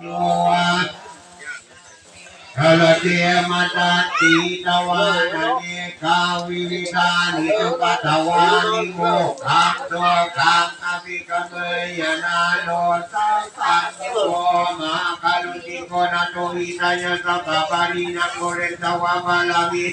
โยทะเลเตมาตาติตวานันเนกาวิวิธานิจุปตวานิโมขังโตขังอภิกเมยนาโนสังสังโฆมาคารุติโกนาโตวิทายสัพปารินาโกเรตวะมาลาวิ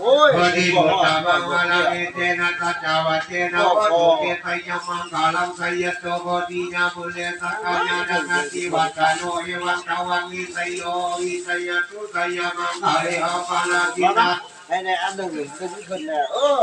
พอ้ยปฏิบ่บุตฮอตาดมังวลาเตนะตัจจาวเตนะวัตุเกตยมังกาลังสยโตโกติญาบุเลสักกายานังติวัตโนเอวัตวันวิสโยวิไสยตุไสยมังคาเรหะปานาติบ่นะนะในในอันหนึ่งนี่คือขึ้นแล้วเออ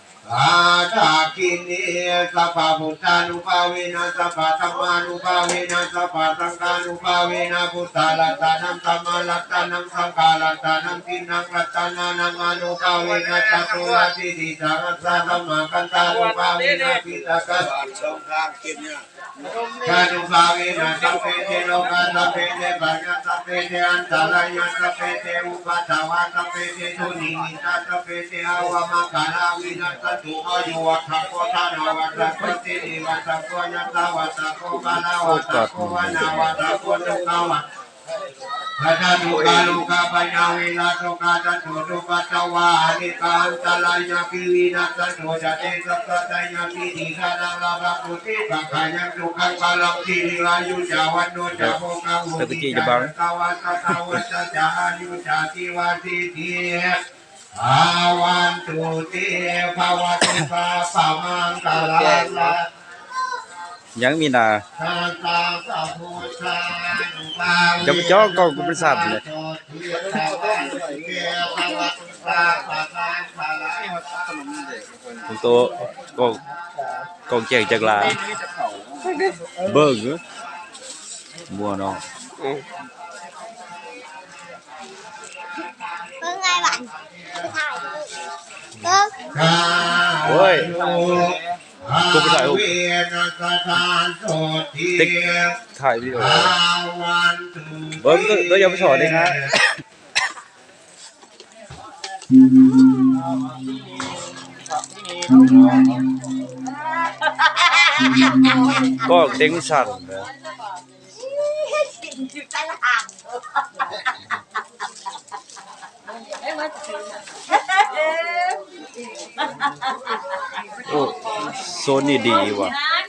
ชันพเราระเจ้าบุบุตญตาแล้วนะนะพระกะโตกะโมดะติสุตตะตังสุมังกาลังสุกะปัสสังสุสีนังสุกะโตจุโกโตจะตุนิทังโกมาจาริโตปะสักกินังกายกรรมังวะจักรมังปะสักกินังวะสักกินังวะโตกรรมังปะนิดิเตฮิโนริกตวานาลาปันตะเทอาตาคินีสัพพพุทธานุภาเวนะสัพพธรรมานุภาเวนะสัพพสังฆานุภาเวนะพุทธาลัตตานังธรรมาลัตตานังสังฆาลัตตานังทินังรัตตานานังอนุภาเวนะจัตุราติติสารัสสะธรรมกันตานุภาเวนะปิตะกัสบาทช่องทางกินีกานุภาเวนะสัพเพเทโลกาสัพเพเทปัญญาสัพเพเทอันตรายาสัพเพเทอุปัฏฐาวาสัพเพเททุนิมิตาสัพเพเทอาวามังคาลาวินัสัตุอายุวัฏโกธานาวัฏโกตินิวัฏโกยัตตาวัฏโกบาลาวัฏโกวานาวัฏโกตุกาวัฏพระจันทุกาลุกาปัญญาเวลาโสกาจันทุตุปัตตวานิกาอันตรายาคิวินัสโตจะเตสัพพะตายามินิกานังลาภปุติปัจายังทุกังปาลังทีริวายุจาวันโนจาโภกังหุติจาตวัตตาวัตจาอายุจาติวาติที อาวันตุติภาวติภาปะมังกาลาลายังมีนาจะไปจ้องกองกุมสัตว์เลยผมโตก็กองแจงจากลาเบิ่งเอ้อบัวน้อง หวานถ่ายเพิ่งโอ้ยกูไปถ่ายรูปติ๊กถ่ายวิดีโอเบิ่งก็ก็อย่าไปสอนเด้นะก็เต็งสั่นนะ จุดใจละห่าง โอ้โซนนี่ดีว่ะนะ